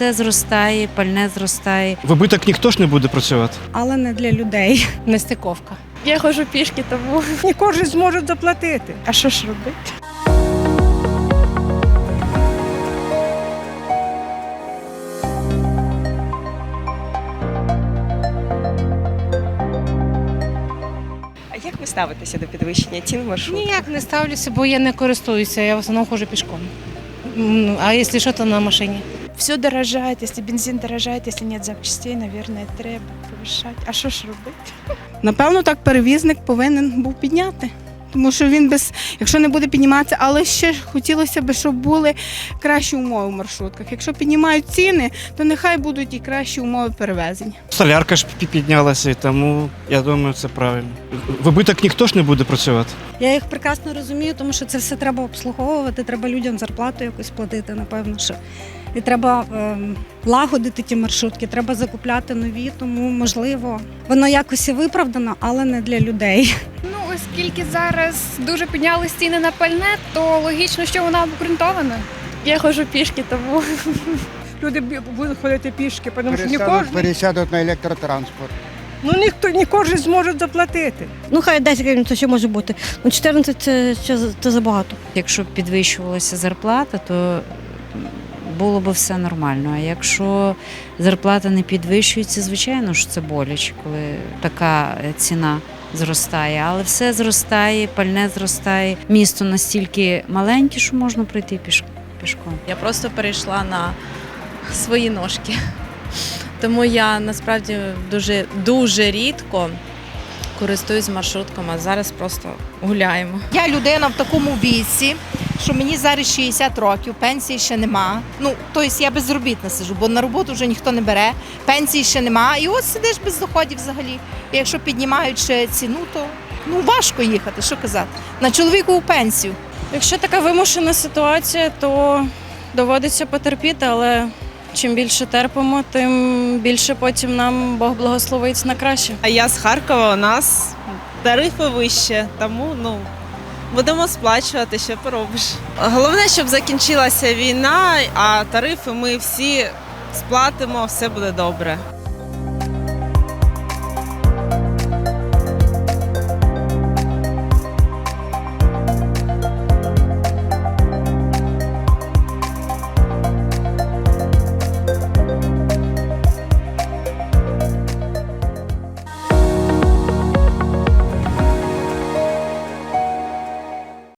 все зростає, пальне зростає. Вибиток ніхто ж не буде працювати. але не для людей. Нестиковка. Я ходжу пішки, тому Не кожен зможе заплатити. а що ж робити? А як ви ставитеся до підвищення цін маршруту? Ніяк не ставлюся, бо я не користуюся, я в основному ходжу пішком. А якщо що, то на машині. Все дорожает, если бензин дорожает, если нет запчастей, наверное, треба повишати. А що ж робити? Напевно, так перевізник повинен був підняти. Тому що він без, якщо не буде підніматися, але ще хотілося б, щоб були кращі умови в маршрутках. Якщо піднімають ціни, то нехай будуть і кращі умови перевезень. Солярка ж піднялася, і тому я думаю, це правильно. Вибиток ніхто ж не буде працювати. Я їх прекрасно розумію, тому що це все треба обслуговувати, треба людям зарплату якусь платити, напевно, що. І треба ем, лагодити ті маршрутки, треба закупляти нові, тому можливо воно якось і виправдано, але не для людей. Оскільки зараз дуже піднялись ціни на пальне, то логічно, що вона обґрунтована. Я ходжу пішки, тому Люди будуть ходити пішки, тому що не пересядуть, кожен, пересядуть на електротранспорт. ну ніхто не кожен зможе заплатити. Ну, хай 10 гривень, це ще може бути. Ну, 14 це, це, це забагато. Якщо б підвищувалася зарплата, то було б все нормально. А якщо зарплата не підвищується, звичайно ж це боляче, коли така е, ціна зростає. Але все зростає, пальне зростає. Місто настільки маленьке, що можна пройти піш- пішком. Я просто перейшла на свої ножки. Тому я насправді дуже дуже рідко користуюсь маршрутками, а зараз просто гуляємо. Я людина в такому віці, що мені зараз 60 років, пенсії ще нема. Ну, тобто я безробітна сижу, бо на роботу вже ніхто не бере, пенсії ще нема. І от сидиш без доходів взагалі. І якщо піднімають ще ціну, то ну важко їхати, що казати. На чоловікову пенсію. якщо така вимушена ситуація, то доводиться потерпіти, але чим більше терпимо, тим більше потім нам Бог благословить на краще. А я з Харкова, у нас тарифи вище, тому ну будемо сплачувати, що поробиш. Головне, щоб закінчилася війна, а тарифи ми всі сплатимо, все буде добре.